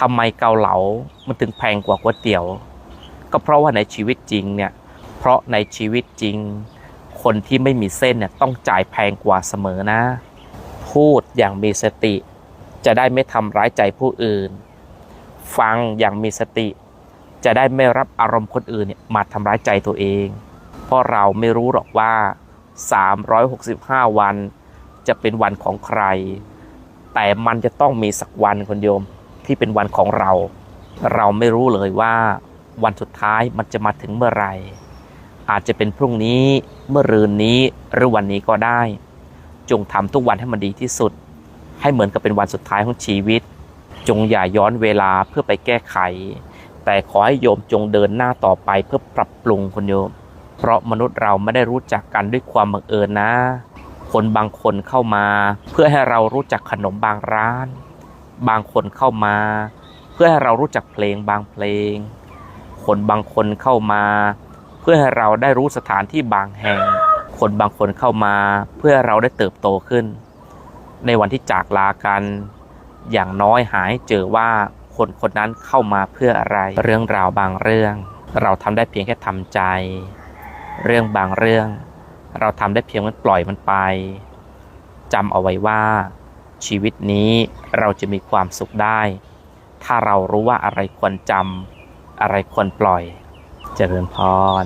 ทำไมเกาเหลา มันถึงแพงกว่าก๋วยเตี๋ยว ก็เพราะว่าในชีวิตจริงเนี่ย เพราะในชีวิตจริง คนที่ไม่มีเส้นเนี่ยต้องจ่ายแพงกว่าเสมอนะ พูดอย่างมีสติ จะได้ไม่ทำร้ายใจผู้อื่น ฟังอย่างมีสติ จะได้ไม่รับอารมณ์คนอื่นเนี่ยมาทำร้ายใจตัวเอง เพราะเราไม่รู้หรอกว่า 365 วันจะเป็นวันของใคร แต่มันจะต้องมีสักวันคนโยม ที่เป็นวันของเรา เราไม่รู้เลยว่าวันสุดท้ายมันจะมาถึงเมื่อไหร่ อาจจะเป็นพรุ่งนี้เมื่อรืนนี้หรือวันนี้ก็ได้ จงทำทุกวันให้มันดีที่สุด ให้เหมือนกับเป็นวันสุดท้ายของชีวิต จงอย่าย้อนเวลาเพื่อไปแก้ไข แต่ขอให้โยมจงเดินหน้าต่อไปเพื่อปรับปรุงคุณโยม เพราะมนุษย์เราไม่ได้รู้จักกันด้วยความบังเอิญนะ คนบางคนเข้ามา เพื่อให้เรารู้จักขนมบางร้าน บางคนเข้ามา เพื่อให้เรารู้จักเพลงบางเพลง คนบางคนเข้ามา เพื่อให้เราได้รู้สถานที่บางแห่ง คนบางคนเข้ามา เพื่อเราได้เติบโตขึ้น ในวันที่จากลากัน อย่างน้อยหาให้เจอว่าคนคนนั้นเข้ามาเพื่ออะไร เรื่องราวบางเรื่อง เราทำได้เพียงแค่ทำใจ เรื่องบางเรื่อง เราทำได้เพียงมันปล่อยมันไปจำเอาไว้ว่า ชีวิตนี้เราจะมีความสุขได้ ถ้าเรารู้ว่าอะไรควรจำอะไรควรปล่อยเจริญพร